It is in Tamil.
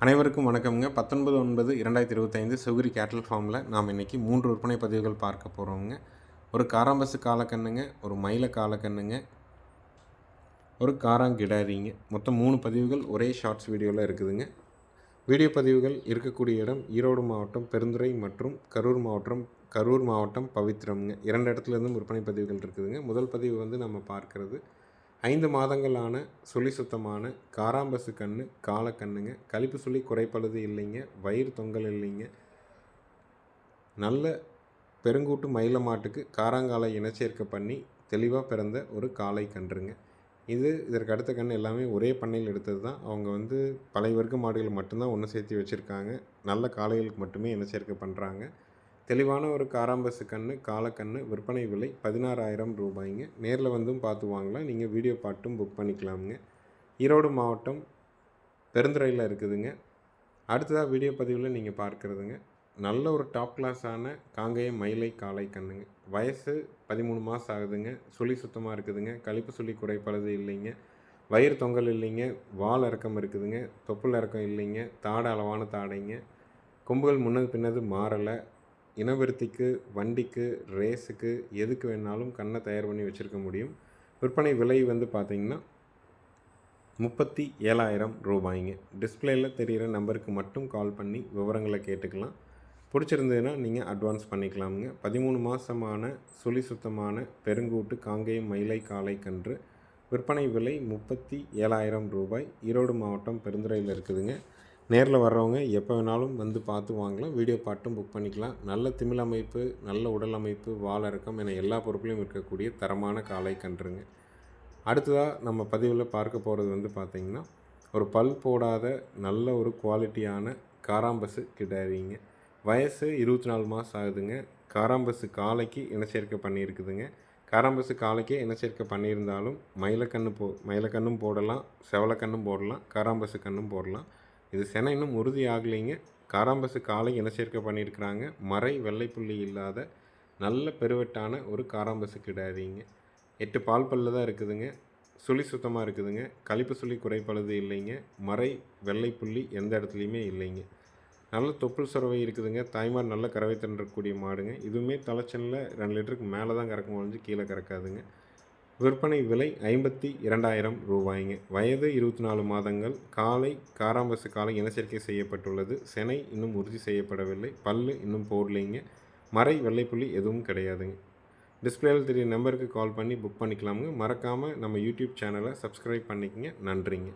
அனைவருக்கும் வணக்கம்ங்க. பத்தொன்பது ஒன்பது இரண்டாயிரத்தி இருபத்தைந்து சிவகிரி கேட்டல் ஃபார்மில் நாம் இன்றைக்கி மூன்று விற்பனை பதிவுகள் பார்க்க போகிறோங்க ஒரு காராம்பசு காலக்கண்ணுங்க ஒரு மயில காலக்கண்ணுங்க ஒரு காராங்கிடாரிங்க மொத்தம் மூணு பதிவுகள் ஒரே ஷார்ட்ஸ் வீடியோவில் இருக்குதுங்க. வீடியோ பதிவுகள் இருக்கக்கூடிய இடம் ஈரோடு மாவட்டம் பெருந்துறை மற்றும் கரூர் மாவட்டம் கரூர் மாவட்டம் பவித்ரம்ங்க. இரண்டு இடத்துலேருந்தும் விற்பனை பதிவுகள் இருக்குதுங்க. முதல் பதிவு வந்து நம்ம பார்க்குறது ஐந்து மாதங்களான சுழி சுத்தமான காராம்பசு கன்று காலக்கண்ணுங்க கழிப்பு சுழி குறைப்பழுது இல்லைங்க வயிறு தொங்கல் இல்லைங்க. நல்ல பெருங்கூட்டு மயில மாட்டுக்கு காராங்காலை இனச்சேர்க்கை பண்ணி தெளிவாக பிறந்த ஒரு காளை கன்றுங்க. இது இதற்கு அடுத்த கன்று எல்லாமே ஒரே பண்ணையில் எடுத்தது தான். அவங்க வந்து பழைய வர்க்க மாடுகள் மட்டும்தான் ஒன்று சேர்த்து வச்சுருக்காங்க. நல்ல காளைகளுக்கு மட்டுமே இனச்சேர்க்கை பண்ணுறாங்க தெளிவான ஒரு காராம்பசு கன்று காலக்கன்று விற்பனை விலை பதினாறாயிரம் ரூபாய்ங்க. நேரில் வந்தும் பார்த்து வாங்கலாம். நீங்கள் வீடியோ பாட்டும் புக் பண்ணிக்கலாமுங்க. ஈரோடு மாவட்டம் பெருந்துறையில் இருக்குதுங்க. அடுத்ததாக வீடியோ பதிவில் நீங்கள் பார்க்குறதுங்க. நல்ல ஒரு டாப் கிளாஸான காங்கேயம் மயிலை காளை கண்ணுங்க. வயசு பதிமூணு மாதம் ஆகுதுங்க. சுழி சுத்தமாக இருக்குதுங்க. கழிப்பு சுழி குறைப்பளது இல்லைங்க. வயிறு தொங்கல் இல்லைங்க. வால் இறக்கம் இருக்குதுங்க. தொப்புள் இறக்கம் இல்லைங்க. தாடை அளவான தாடைங்க. கொம்புகள் முன்னது பின்னது மாறலை. இனவிருத்திக்கு வண்டிக்கு ரேஸுக்கு எதுக்கு வேணாலும் கண்ணை தயார் பண்ணி வச்சுருக்க முடியும். விற்பனை விலை வந்து பார்த்திங்கன்னா முப்பத்தி ஏழாயிரம் ரூபாய்ங்க. டிஸ்பிளேயில் தெரிகிற நம்பருக்கு மட்டும் கால் பண்ணி விவரங்களை கேட்டுக்கலாம். பிடிச்சிருந்ததுன்னா நீங்கள் அட்வான்ஸ் பண்ணிக்கலாமுங்க. பதிமூணு மாதமான சுழி சுத்தமான பெருங்கூட்டு காங்கேயம் மயிலை காளை கன்று. விற்பனை விலை முப்பத்தி ஏழாயிரம் ரூபாய். ஈரோடு மாவட்டம் பெருந்துறையில் இருக்குதுங்க. நேரில் வர்றவங்க எப்போ வேணாலும் வந்து பார்த்து வாங்கலாம். வீடியோ பாட்டும் புக் பண்ணிக்கலாம். நல்ல திமிழ் அமைப்பு நல்ல உடல் அமைப்பு வால் இறக்கம் என எல்லா பொருட்களையும் இருக்கக்கூடிய தரமான காலை கன்றுங்க. அடுத்ததாக நம்ம பதிவில் பார்க்க போகிறது வந்து பார்த்திங்கன்னா ஒரு பல் போடாத நல்ல ஒரு குவாலிட்டியான காராம்பஸு கிடாரிங்க. வயசு இருபத்தி நாலு மாதம் ஆகுதுங்க. காராம்பஸு காலைக்கு இனச்சேர்க்கை பண்ணியிருக்குதுங்க. காராம்பஸு காலைக்கே இனச்சேர்க்கை பண்ணியிருந்தாலும் மயிலக்கண்ணு போ மயிலக்கண்ணும் போடலாம் செவலக்கண்ணும் போடலாம் காராம்பஸு கண்ணும் போடலாம். இது சென இன்னும் உறுதி ஆகலைங்க காராம்பசு காலை இனச்சேர்க்கை பண்ணியிருக்கிறாங்க. மறை வெள்ளைப்புள்ளி இல்லாத நல்ல பெருவெட்டான ஒரு காராம்பசு கிடாதீங்க எட்டு பால் பல்லு தான் இருக்குதுங்க. சுழி சுத்தமாக இருக்குதுங்க. கழிப்பு சுழி குறைப்பழுது இல்லைங்க. மறை வெள்ளைப்புள்ளி எந்த இடத்துலையுமே இல்லைங்க. நல்ல தொப்புள் சுரவை இருக்குதுங்க. தாய்மார் நல்ல கறவை தின்றக்கூடிய மாடுங்க. இதுவுமே தலைச்சனில் ரெண்டு லிட்டருக்கு மேலே தான் கறக்கும். முடிஞ்சு கீழே கறக்காதுங்க. விற்பனை விலை ஐம்பத்தி இரண்டாயிரம் ரூபாய்ங்க. வயது இருபத்தி நாலு மாதங்கள். காலை காராம்பசு காலை இனச்சேர்க்கை செய்யப்பட்டுள்ளது. செனை இன்னும் உறுதி செய்யப்படவில்லை. பல்லு இன்னும் போடலைங்க. மறை வெள்ளைப்புள்ளி எதுவும் கிடையாதுங்க. டிஸ்பிளேயில் தெரிய நம்பருக்கு கால் பண்ணி புக் பண்ணிக்கலாமுங்க. மறக்காமல் நம்ம யூடியூப் சேனலை சப்ஸ்கிரைப் பண்ணிக்கங்க. நன்றிங்க.